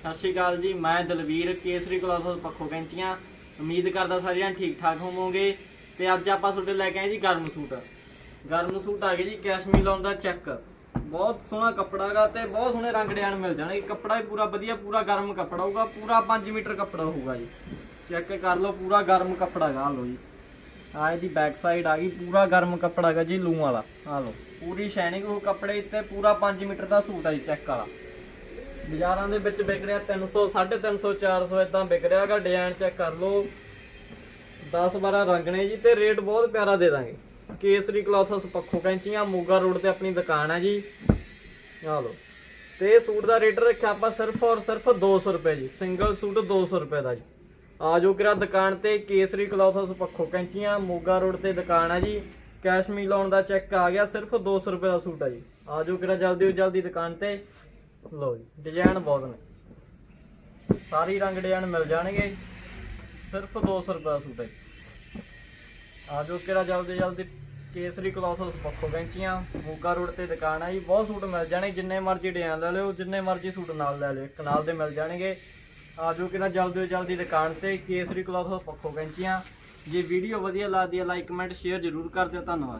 ਸਤਿ ਸ਼੍ਰੀ ਅਕਾਲ ਜੀ, ਮੈਂ ਦਲਵੀਰ ਕੇਸਰੀ ਕਲਾਸ ਪੱਖੋ ਕੈਂਚੀਆਂ। ਉਮੀਦ ਕਰਦਾ ਸਾਰੇ ਜਣ ਠੀਕ ਠਾਕ ਹੋਵੋਗੇ। ਤੇ ਅੱਜ ਆਪਾਂ ਤੁਹਾਡੇ ਲੈ ਕੇ ਆਏ ਜੀ ਗਰਮ ਸੂਟ। ਗਰਮ ਸੂਟ ਆ ਗਏ ਜੀ ਕੈਸ਼ਮੀ ਲਾਉਣ ਦਾ ਚੈੱਕ। ਬਹੁਤ ਸੋਹਣਾ ਕੱਪੜਾ ਹੈਗਾ ਤੇ ਬਹੁਤ ਸੋਹਣੇ ਰੰਗ ਡਿਜ਼ਾਈਨ ਮਿਲ ਜਾਣਗੇ। ਕੱਪੜਾ ਵੀ ਪੂਰਾ ਵਧੀਆ, ਪੂਰਾ ਗਰਮ ਕੱਪੜਾ ਹੋਊਗਾ, ਪੂਰਾ 5 ਮੀਟਰ ਕੱਪੜਾ ਹੋਊਗਾ ਜੀ। ਚੈੱਕ ਕਰ ਲਓ, ਪੂਰਾ ਗਰਮ ਕੱਪੜਾ ਹੈਗਾ ਆਹ ਲਓ ਜੀ। ਆ ਇਹਦੀ ਬੈਕ ਸਾਈਡ ਆ ਗਈ, ਪੂਰਾ ਗਰਮ ਕੱਪੜਾ ਹੈਗਾ ਜੀ, ਲੂ ਵਾਲਾ। ਆ ਲਓ, ਪੂਰੀ ਸ਼ਾਈਨਿੰਗ ਉਹ ਕੱਪੜੇ ਉੱਤੇ ਪੂਰਾ 5 ਮੀਟਰ ਦਾ ਸੂਟ ਆ ਜੀ, ਚੈੱਕ ਵਾਲਾ। ਬਾਜ਼ਾਰਾਂ ਦੇ ਵਿੱਚ ਵਿਕ ਰਿਹਾ 300 350 400 ਇਦਾਂ ਵਿਕ ਰਿਹਾ ਹੈਗਾ ਡਿਜ਼ਾਈਨ ਚੈੱਕ ਕਰ ਲਓ। 10 12 ਰੰਗ ਨੇ ਜੀ ਤੇ ਰੇਟ ਬਹੁਤ ਪਿਆਰਾ ਦੇ ਦਾਂਗੇ। ਕੇਸਰੀ ਕਲੌਥਸ ਪੱਖੋ ਕੈਂਚੀਆਂ, ਮੋਗਾ ਰੋਡ ਤੇ ਆਪਣੀ ਦੁਕਾਨ ਹੈ ਜੀ। ਆ ਲਓ। ਤੇ ਸੂਟ ਦਾ ਰੇਟ ਰੱਖਿਆ ਆਪਾਂ ਸਿਰਫ ਔਰ ਸਿਰਫ 200 ਰੁਪਏ ਜੀ। ਸਿੰਗਲ ਸੂਟ 200 ਰੁਪਏ ਦਾ ਜੀ। ਆ ਜਾਓ ਕਿਰਾ ਦੁਕਾਨ ਤੇ, ਕੇਸਰੀ ਕਲੌਥਸ ਪੱਖੋ ਕੈਂਚੀਆਂ, ਮੋਗਾ ਰੋਡ ਤੇ ਦੁਕਾਨ ਹੈ ਜੀ। ਕੈਸ਼ਮੀ ਲਾਉਣ ਦਾ ਚੈੱਕ ਆ ਗਿਆ, ਸਿਰਫ 200 ਰੁਪਏ ਦਾ ਸੂਟ ਆ ਜੀ। ਆ ਜਾਓ ਕਿਰਾ ਜਲਦੀ ਤੋਂ ਜਲਦੀ ਦੁਕਾਨ ਤੇ। ਲੋ ਜੀ ਡਿਜ਼ਾਈਨ ਬਹੁਤ ਨੇ। ਸਾਰੇ ਰੰਗ ਡਿਜ਼ਾਈਨ ਮਿਲ ਜਾਣਗੇ। ਸਿਰਫ 200 ਰੁਪਏ ਦਾ ਸੂਟ ਹੈ ਜੀ। ਆ ਜਾਓ, ਕਿਹੜਾ ਜਲਦੀ ਜਲਦੀ ਕੇਸਰੀ ਕਲੌਥਸ ਪੱਖੋ ਬੈਂਚੀਆਂ ਮੂਗਾ ਰੋਡ ਤੇ ਦੁਕਾਨ ਆ ਜੀ, ਬਹੁਤ ਸੂਟ ਮਿਲ ਜਾਣੇ, ਜਿੰਨੇ ਮਰਜ਼ੀ ਡਿਜ਼ਾਈਨ ਲੈ ਲਿਓ, ਜਿੰਨੇ ਮਰਜ਼ੀ ਸੂਟ ਨਾਲ ਲੈ ਲਿਓ ਕਨਾਲ ਨਾਲ ਦੇ ਮਿਲ ਜਾਣਗੇ। ਆ ਜਾਓ, ਕਿਹੜਾ ਜਲਦੀ ਤੋਂ ਜਲਦੀ ਦੁਕਾਨ ਤੇ ਕੇਸਰੀ ਕਲੌਥਸ ਪੱਖੋ ਬੈਂਚੀਆਂ ਜੇ ਵੀਡੀਓ ਵਧੀਆ ਲੱਗਦੀ ਹੈ ਲਾਈਕ ਕਮੈਂਟ ਸ਼ੇਅਰ ਜ਼ਰੂਰ ਕਰ ਦਿਓ, ਧੰਨਵਾਦ।